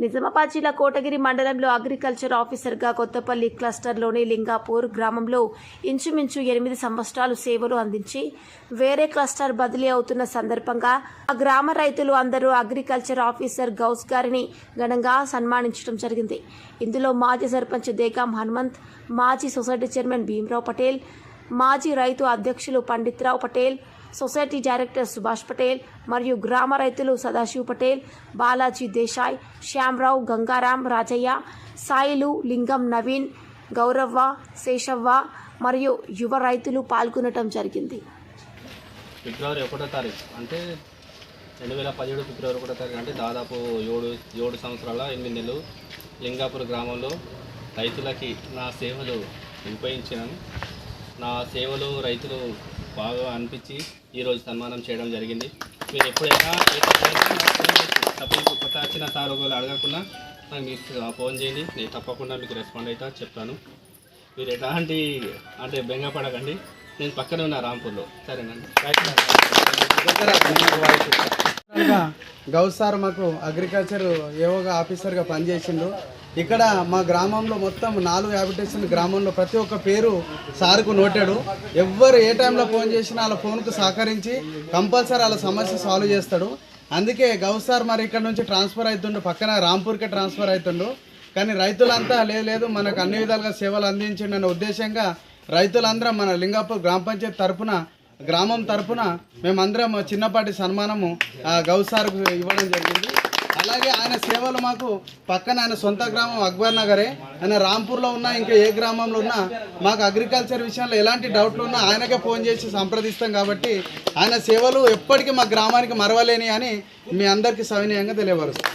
నిజామాబాద్ జిల్లా కోటగిరి మండలంలో అగ్రికల్చర్ ఆఫీసర్గా కొత్తపల్లి క్లస్టర్లోని లింగాపూర్ గ్రామంలో ఇంచుమించు ఎనిమిది సంవత్సరాలు సేవలు అందించి వేరే క్లస్టర్ బదిలీ అవుతున్న సందర్భంగా ఆ గ్రామ రైతులు అందరూ అగ్రికల్చర్ ఆఫీసర్ గౌస్ గారిని ఘనంగా సన్మానించడం జరిగింది. ఇందులో మాజీ సర్పంచ్ దేగాం హనుమంత్ మాజీ సొసైటీ చైర్మన్ భీమరావు పటేల్ మాజీ రైతు అధ్యక్షులు పండిత్రావు పటేల్ సొసైటీ డైరెక్టర్ సుభాష్ పటేల్ మరియు గ్రామ రైతులు సదాశివ్ పటేల్ బాలాజీ దేశాయ్ శ్యామరావు గంగారాం రాజయ్య సాయిలు లింగం నవీన్ గౌరవ్వ శేషవ్వ మరియు యువ రైతులు పాల్గొనటం జరిగింది. ఫిబ్రవరి ఒకటో తారీఖు అంటే రెండు వేల పదిహేడు ఫిబ్రవరి ఒకటో తారీఖు అంటే దాదాపు ఏడు ఏడు సంవత్సరాల ఎనిమిది నెలలు లింగాపూర్ గ్రామంలో రైతులకి నా సేవలు ఉపయోగించినాను నా సేవలు రైతులు బాగా అనిపించి ఈరోజు సన్మానం చేయడం జరిగింది. మీరు ఎప్పుడైనా ఏ కొత్త వచ్చిన సార్ ఒకవేళ అడగకుండా నాకు మీకు ఫోన్ చేయండి. నేను తప్పకుండా మీకు రెస్పాండ్ అవుతా చెప్తాను. మీరు ఎలాంటి అంటే బెంగపడకండి నేను పక్కనే ఉన్నా రాంపూర్లో. సరేనండి. గౌస్ సార్ మాకు అగ్రికల్చర్ ఏవోగా ఆఫీసర్గా పనిచేసిండు. ఇక్కడ మా గ్రామంలో మొత్తం నాలుగు హ్యాబిటేషన్ గ్రామంలో ప్రతి ఒక్క పేరు సార్కు నోటాడు. ఎవ్వరు ఏ టైంలో ఫోన్ చేసినా వాళ్ళ ఫోన్కు సహకరించి కంపల్సరీ వాళ్ళ సమస్య సాల్వ్ చేస్తాడు. అందుకే గౌ సార్ మరి ఇక్కడ నుంచి ట్రాన్స్ఫర్ అవుతుండు పక్కన రాంపూర్కే ట్రాన్స్ఫర్ అవుతుండు కానీ రైతులంతా లేదు లేదు మనకు అన్ని విధాలుగా సేవలు అందించండి అనే ఉద్దేశంగా రైతులందరం మన లింగాపూర్ గ్రామ పంచాయతీ తరపున గ్రామం తరఫున మేమందరం చిన్నపాటి సన్మానము ఆ, సార్కు ఇవ్వడం జరిగింది. అలాగే ఆయన సేవలు మాకు పక్కన ఆయన సొంత గ్రామం అక్బర్ నగరే ఆయన రాంపూర్లో ఉన్నా ఇంకా ఏ గ్రామంలో ఉన్నా మాకు అగ్రికల్చర్ విషయంలో ఎలాంటి డౌట్లు ఉన్నా ఆయనకే ఫోన్ చేసి సంప్రదిస్తాం కాబట్టి ఆయన సేవలు ఎప్పటికీ మా గ్రామానికి మరవలేని అని మీ అందరికీ సవినయంగా తెలియపరుస్తాం.